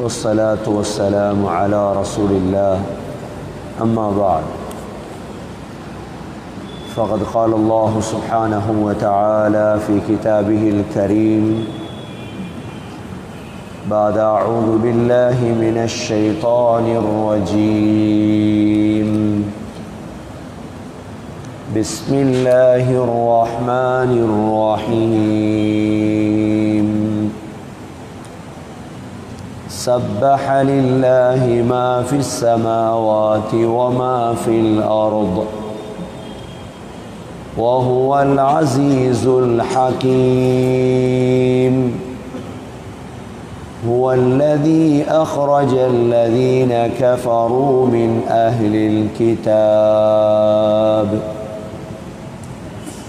والصلاة والسلام على رسول الله. أما بعد فقد قال الله سبحانه وتعالى في كتابه الكريم بعد أعوذ بالله من الشيطان الرجيم. بسم الله الرحمن الرحيم. سبح لله ما في السماوات وما في الأرض وهو العزيز الحكيم. هو الذي أخرج الذين كفروا من أهل الكتاب.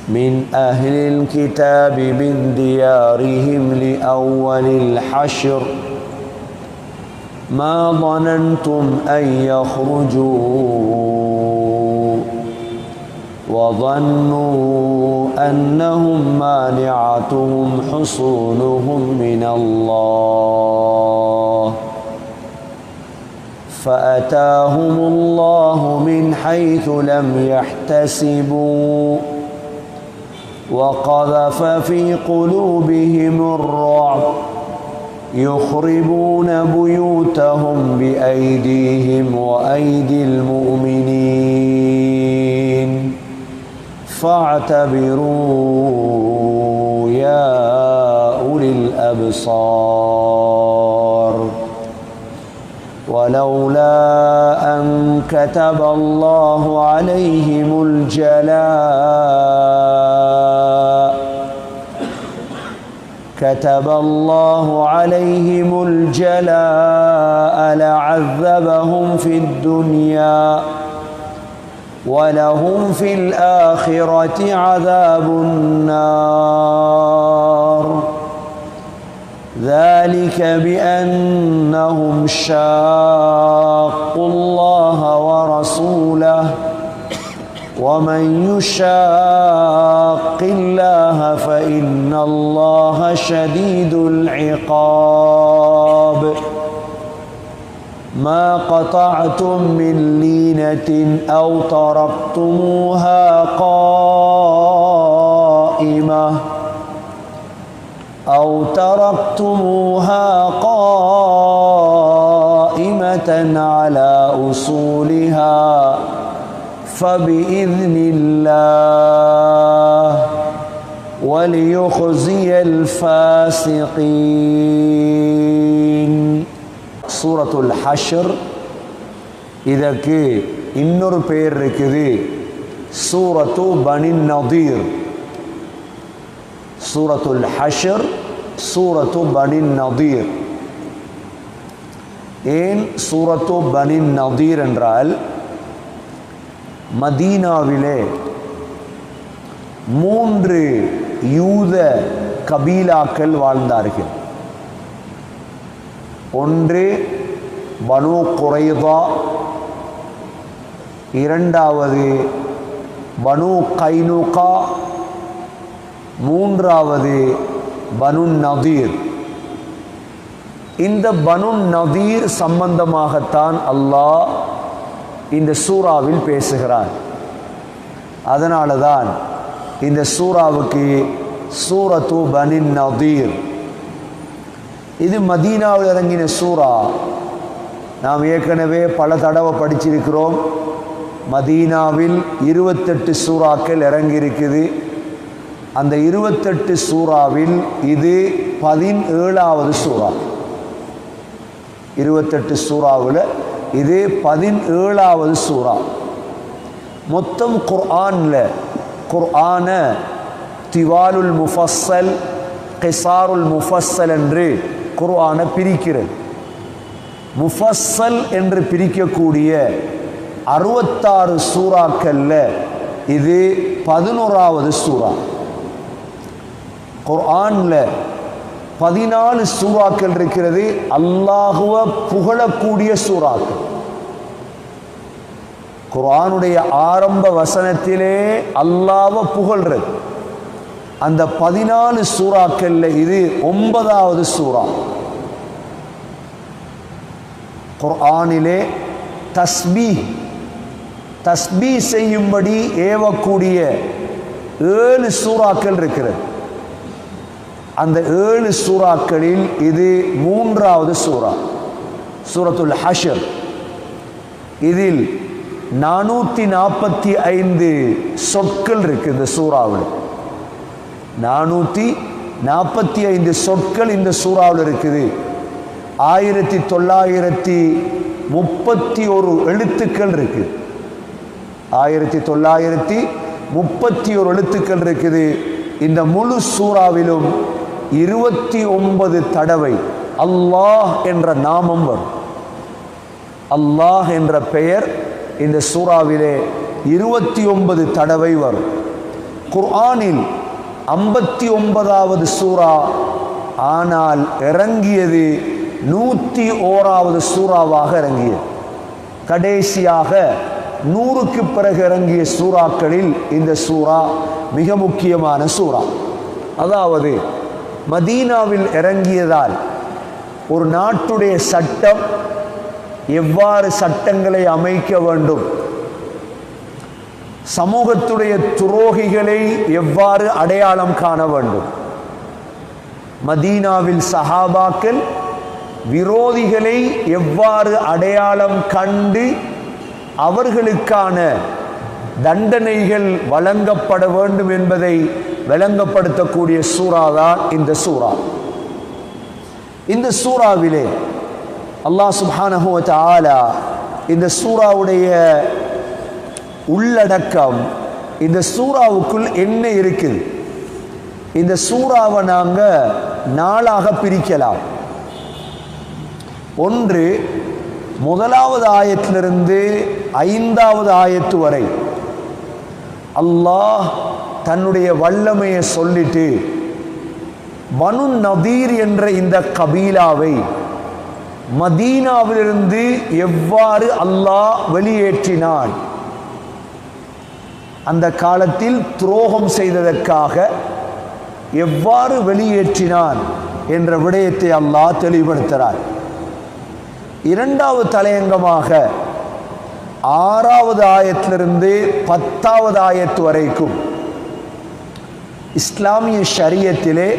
من أهل الكتاب من ديارهم لأول الحشر. ما ظننتم أن يخرجوا وظنوا أنهم مانعتهم حصونهم من الله فأتاهم الله من حيث لم يحتسبوا وقذف في قلوبهم الرعب يخربون بيوتهم بأيديهم وأيدي المؤمنين. فاعتبروا يا أولي الأبصار. ولولا أن كتب الله عليهم الجلاء كتب الله عليهم الجلاء لعذبهم في الدنيا ولهم في الآخرة عذاب النار. ذلك بأنهم شاقوا الله ورسوله ومن يشاق الله فإن الله شديد العقاب. ما قطعتم من لينة أو تركتموها قائمة أو تركتموها قائمة على أصولها فبإذن الله. وليخزي الفاسقين சூரத்துல் ஹஷர் இதற்கு இன்னொரு பெயர் இருக்குது சூரத்து பனின் நதீர் சூரத்துல் ஹஷர் சூரத்து பனின் நதீர் ஏன் சூரத்து பனின் நதீர் என்றால் மதீனாவிலே மூன்று யூத கபீலாக்கள் வாழ்ந்தார்கள். ஒன்று பனு குறைதா இரண்டாவது பனு கைனுகா மூன்றாவது பனு நதீர். இந்த பனு நதீர் சம்பந்தமாகத்தான் அல்லாஹ் இந்த சூறாவில் பேசுகிறார். அதனால தான் இந்த சூறாவுக்கு சூரத்து பனின் நதீர். இது மதீனாவில் இறங்கின சூறா. நாம் ஏற்கனவே பல தடவை படிச்சிருக்கிறோம். மதீனாவில் இருபத்தெட்டு சூறாக்கள் இறங்கியிருக்குது. அந்த இருபத்தெட்டு சூறாவில் இது பதினேழாவது சூறா. இருபத்தெட்டு சூறாவில் இது பதினேழாவது சூறா. மொத்தம் குர்ஆனில் குர்ஆன திவாலுல் முஃபஸ்ஸல் கிசாருல் முஃபஸ்ஸல் என்று குர்ஆனை பிரிக்கிறது. முஃபஸ்ஸல் என்று பிரிக்கக்கூடிய அறுபத்தாறு சூறாக்கல்ல இது பதினோராவது சூறா. குர்ஆனில் பதினாலு சூறாக்கள் இருக்கிறது அல்லாஹுவ புகழக்கூடிய சூறாக்கள். குரானுடைய ஆரம்ப வசனத்திலே அல்லாவ புகழ்றது. அந்த பதினாலு சூறாக்கள்ல இது ஒன்பதாவது சூறா. குர்ஆனிலே தஸ்பீ தஸ்பீ செய்யும்படி ஏவக்கூடிய ஏழு சூறாக்கள் இருக்கிறது. அந்த ஏழு சூறாக்களில் இது மூன்றாவது சூறா. சூரத்துல் ஹஷர். இதில் நானூற்றி நாற்பத்தி ஐந்து சொற்கள் இருக்கு இந்த சூறாவில். நானூற்றி நாற்பத்தி ஐந்து சொற்கள் இந்த சூறாவில் இருக்குது. ஆயிரத்தி தொள்ளாயிரத்தி முப்பத்தி ஒரு எழுத்துக்கள் இருக்குது ஆயிரத்தி தொள்ளாயிரத்தி முப்பத்தி ஒரு எழுத்துக்கள் இருக்குது. இந்த முழு சூறாவிலும் இருபத்தி ஒன்பது தடவை அல்லாஹ் என்ற நாமம் வரும். அல்லாஹ் என்ற பெயர் இந்த சூறாவிலே இருபத்தி ஒன்பது தடவை வரும். குர்ஆனில் ஐம்பத்தி ஒன்பதாவது சூறா ஆனால் இறங்கியது நூற்றி ஓராவது சூறாவாக இறங்கியது. கடைசியாக நூறுக்கு பிறகு இறங்கிய சூறாக்களில் இந்த சூறா மிக முக்கியமான சூறா. அதாவது மதீனாவில் இறங்கியதால் ஒரு நாட்டுடைய சட்டம் எவ்வாறு சட்டங்களை அமைக்க வேண்டும்? சமூகத்துடைய துரோகிகளை எவ்வாறு அடையாளம் காண வேண்டும்? மதீனாவில் சஹாபாக்கள் விரோதிகளை எவ்வாறு அடையாளம் கண்டு அவர்களுக்கான தண்டனைகள் வழங்கப்பட வேண்டும் என்பதை விளங்கப்படுத்தக்கூடிய சூறா தான் இந்த சூறா. இந்த சூறாவிலே அல்லாஹ் சுப்ஹானஹு ஆலா இந்த சூறாவுடைய உள்ளடக்கம் இந்த சூறாவுக்குள் என்ன இருக்குது? இந்த சூறாவை நாங்கள் நாளாக பிரிக்கலாம். ஒன்று முதலாவது ஆயத்திலிருந்து ஐந்தாவது ஆயத்து வரை அல்லாஹ் தன்னுடைய வல்லமையை சொல்லிட்டு பனு நதீர் என்ற இந்த கபீலாவை மதீனாவிலிருந்து எவ்வாறு அல்லாஹ் வெளியேற்றினான்? அந்த காலத்தில் துரோகம் செய்ததற்காக எவ்வாறு வெளியேற்றினான் என்ற விடயத்தை அல்லாஹ் தெளிவுபடுத்துகிறார். இரண்டாவது தலையங்கமாக ஆறாவது ஆயத்திலிருந்து பத்தாவது ஆயத்து வரைக்கும் இஸ்லாமிய ஷரியத்திலே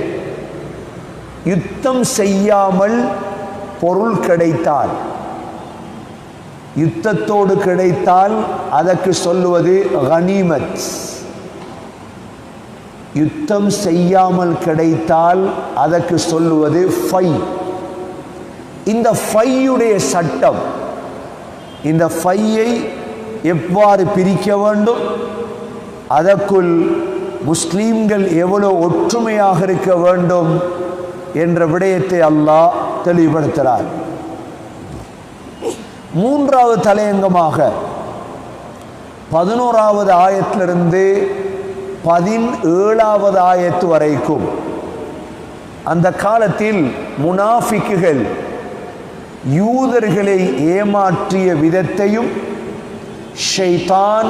யுத்தம் செய்யாமல் பொருள் கிடைத்தால் யுத்தத்தோடு கிடைத்தால் அதற்கு சொல்லுவது கனிமத். யுத்தம் செய்யாமல் கிடைத்தால் அதற்கு சொல்லுவது ஃபை. இந்த ஃபையுடைய சட்டம் இந்த ஃபையை எவ்வாறு பிரிக்க வேண்டும்? அதற்குள் முஸ்லீம்கள் எவ்வளோ ஒற்றுமையாக இருக்க வேண்டும்? என்ற விடயத்தை அல்லாஹ் தெளிவுபடுத்துகிறார். மூன்றாவது தலையங்கமாக பதினோராவது ஆயத்திலிருந்து பதினேழாவது ஆயத்து வரைக்கும் அந்த காலத்தில் முனாஃபிக்குகள் யூதர்களை ஏமாற்றிய விதத்தையும் ஷெய்தான்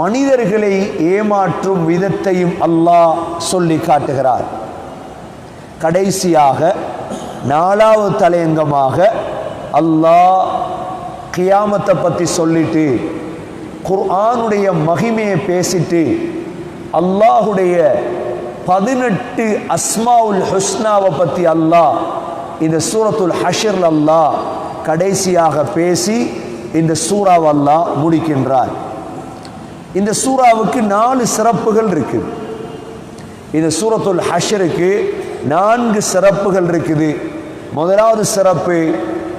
மனிதர்களை ஏமாற்றும் விதத்தையும் அல்லாஹ் சொல்லி காட்டுகிறார். கடைசியாக நாலாவது தலையங்கமாக அல்லாஹ் கியாமத்தை பற்றி சொல்லிட்டு குர்ஆனுடைய மகிமையை பேசிட்டு அல்லாஹுடைய பதினெட்டு அஸ்மாவுல் ஹுஸ்னாவை பற்றி அல்லாஹ் இந்த சூரத்துல் ஹஷர் அல்லாஹ் கடைசியாக பேசி இந்த சூறாவை அல்லாஹ் முடிக்கின்றார். இந்த சூறாவுக்கு நாலு சிறப்புகள் இருக்குது இந்த சூரத்துல் ஹஷருக்கு நான்கு சிறப்புகள் இருக்குது. முதலாவது சிறப்பு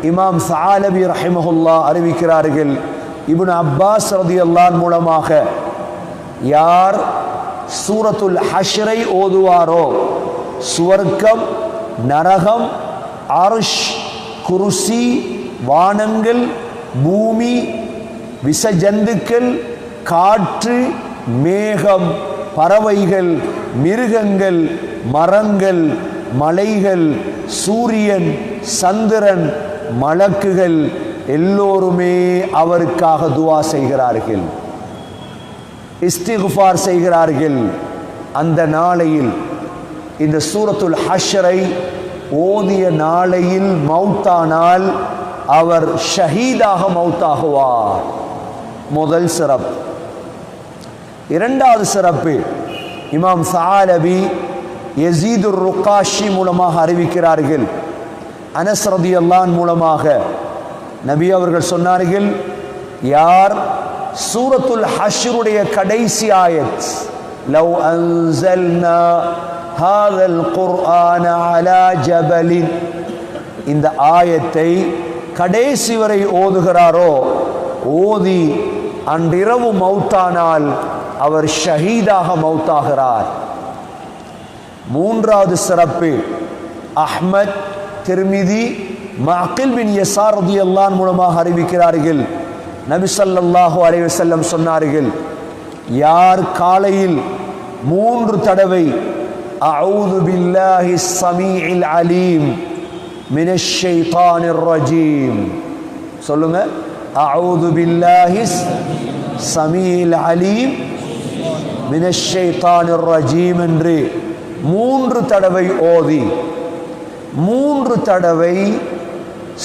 இமாம் சாலபி ரஹிமஹுல்லா அறிவிக்கிறார்கள். இபுன் அப்பாஸ் ரதியல்லான் மூலமாக யார் சூரத்துல் ஹஷ்ரை ஓதுவாரோ சுவர்க்கம் நரகம் அருஷ் குருசி வானங்கள் பூமி விசஜந்துக்கள் காற்று மேகம் பறவைகள் மிருகங்கள் மரங்கள் மலைகள் சூரியன் சந்திரன் மலக்குகள் எல்லோருமே அவருக்காக துவா செய்கிறார்கள். இஸ்திகுஃபார் செய்கிறார்கள். அந்த நாளையில் இந்த சூரத்துல் ஹஷரை ஓதிய நாளையில் மௌத்தானால் அவர் ஷஹீதாக மௌத்தாகுவார். முதல் சிறப்பு. இரண்டாவது சிறப்பு இமாம் சாலபி யசீதுர் ருக்காஷி மூலமாக அறிவிக்கிறார்கள். அனஸ் மூலமாக. நபி அவர்கள் சொன்னார்கள் யார்? சூரத்துல் ஹஷ்ருடைய கடைசி ஆயத். லவ் அன்சல்னா ஹாதல் குர்ஆன அலா ஜபலின். இந்த ஆயத்தை கடைசி வரை ஓதுகிறாரோ? ஓதி அன்றிரவு மௌத்தானால் அவர் ஷஹீதாக மௌத்தாகிறார். மூன்றாவது சிறப்பு. அஹ்மத் திருமிதி மக்கில் பின் யசார் ரதியல்லான் மூலமாக அறிவிக்கிறார்கள். நபி ஸல்லல்லாஹு சொன்னார்கள் யார் காலையில் மூன்று தடவை அவுது பில்லாஹி சமீல் அலீம் மினஷை ஷைத்தானிர் ரஜீம். சொல்லுங்க அவுது பில்லாஹி சமீல் அலீம் மினஷை தானிர் ரஜீம் என்று. மூன்று தடவை ஓதி மூன்று தடவை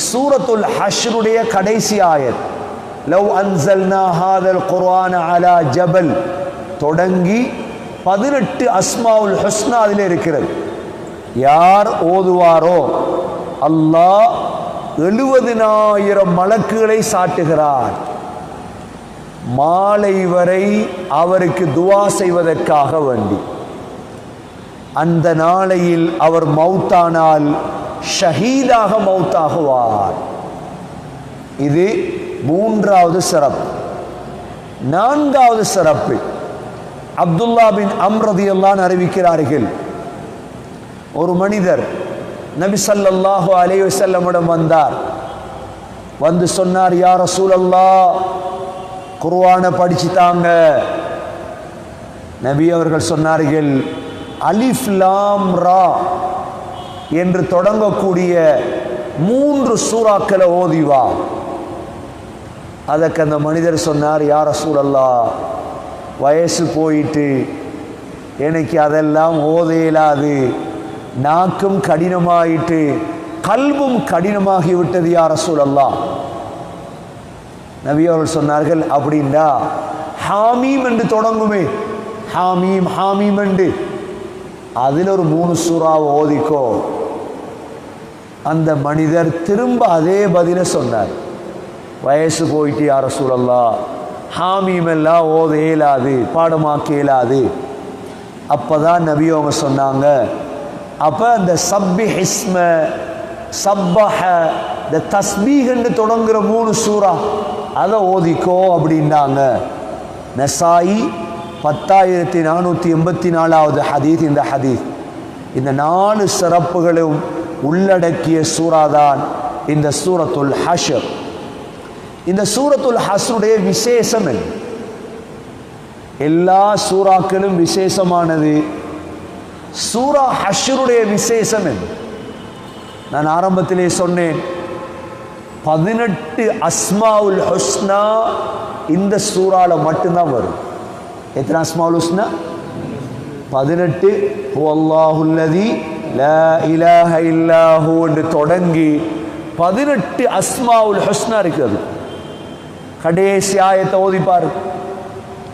சூரத்துல் ஹஷ்ருடைய கடைசி ஆயத். லவ் அன்சல்னா ஹாதல் குர்ஆன அலா ஜபல். தொடங்கி பதினெட்டு அஸ்மாவுல் ஹஸ்னா அதில் இருக்கிறது. யார் ஓதுவாரோ அல்லாஹ் எழுபதினாயிரம் மலக்குகளை சாட்டுகிறார். மாலை வரை அவருக்கு துவா செய்வதற்காக வேண்டி. அந்த நாளையில் அவர் மௌத்தானால் ஷஹீதாக மௌத்தாகுவார். இது மூன்றாவது சிறப்பு. நான்காவது சிறப்பு. அப்துல்லா பின் அம்ரதியெல்லாம் அறிவிக்கிறார்கள் ஒரு மனிதர் நபி சல்லாஹு அலைஹி வந்தார். வந்து சொன்னார் யார் ரசூலல்லாஹ் குர்வானை படிச்சு தாங்க நபி அவர்கள் சொன்னார்கள் அலிஃப் லாம் ரா என்று தொடங்கக்கூடிய மூன்று சூறாக்களை ஓதிவா அதற்கு அந்த மனிதர் சொன்னார் யார சூழல்லா வயசு போயிட்டு எனக்கு அதெல்லாம் ஓத இயலாது. நாக்கும் கடினமாயிட்டு கல்வும் கடினமாகி விட்டது சூழல்லா நபி அவர்கள் சொன்னார்கள் அப்படின்னா ஹாமீம் என்று தொடங்குமே. ஹாமீம் ஹாமீம் என்று. அதில் ஒரு மூணு சூறாவை ஓதிக்கோ. அந்த மனிதர் திரும்ப அதே பதில சொன்னார். வயசு போயிட்டு யார சூழல்லா ஹாமீம் எல்லாம் ஓத இயலாது பாடமாக்க இயலாது. அப்பதான் நபி அவங்க சொன்னாங்க அப்ப அந்த சப்பி ஹிஸ்ம சப்பஹ இந்த தஸ்பீகன்னு தொடங்குற மூணு சூறா அதை ஓதிக்கோ அப்படின்னாங்க. நெசாயி பத்தாயிரத்தி நானூற்றி எண்பத்தி நாலாவது ஹதீத் இந்த ஹதீத் இந்த நாலு சிறப்புகளும் உள்ளடக்கிய சூறாதான் இந்த சூரத்துல் ஹஷர். இந்த சூரத்துல் ஹஸ்ருடைய விசேஷம் என்ன? எல்லா சூறாக்களும் விசேஷமானது. சூரா ஹஷருடைய விசேஷம் என்ன? நான் ஆரம்பத்திலே சொன்னேன் பதினெட்டு அஸ்மாவுல் ஹஸ்னா இந்த சூறால மட்டும்தான் வரும். எத்தனா ஸ்மால் ஹுஸ்னா? பதினெட்டு. அல்லாஹுல்லதி லா இலாஹ இல்லாஹு என்று தொடங்கி பதினெட்டு அஸ்மாவுல் ஹஸ்னா இருக்கிறது கடைசி ஆயத்தை ஓதிப்பார்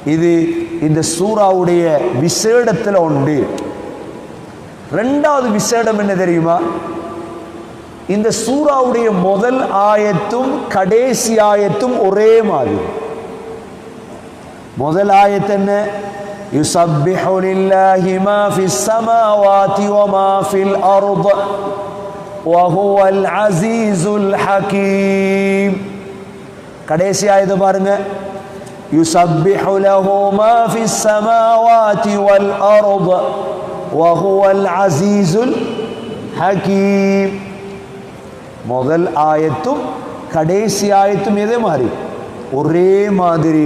இது இந்த சூறாவுடைய விசேடத்தில் உண்டு. ரெண்டாவது விசேடம் என்ன தெரியுமா? இந்த சூறாவுடைய முதல் ஆயத்தும் கடைசி ஆயத்தும் ஒரே மாதிரி. முதல் ஆயத்து என்ன يسبح لله ما في السماوات وما في الأرض وهو العزيز الحكيم கடைசி ஆயத்து பாருங்க يسبح له ما في السماوات والأرض وهو العزيز الحكيم முதல் ஆயத்தும் கடைசி ஆயத்தும் இதே மாதிரி ஒரே மாதிரி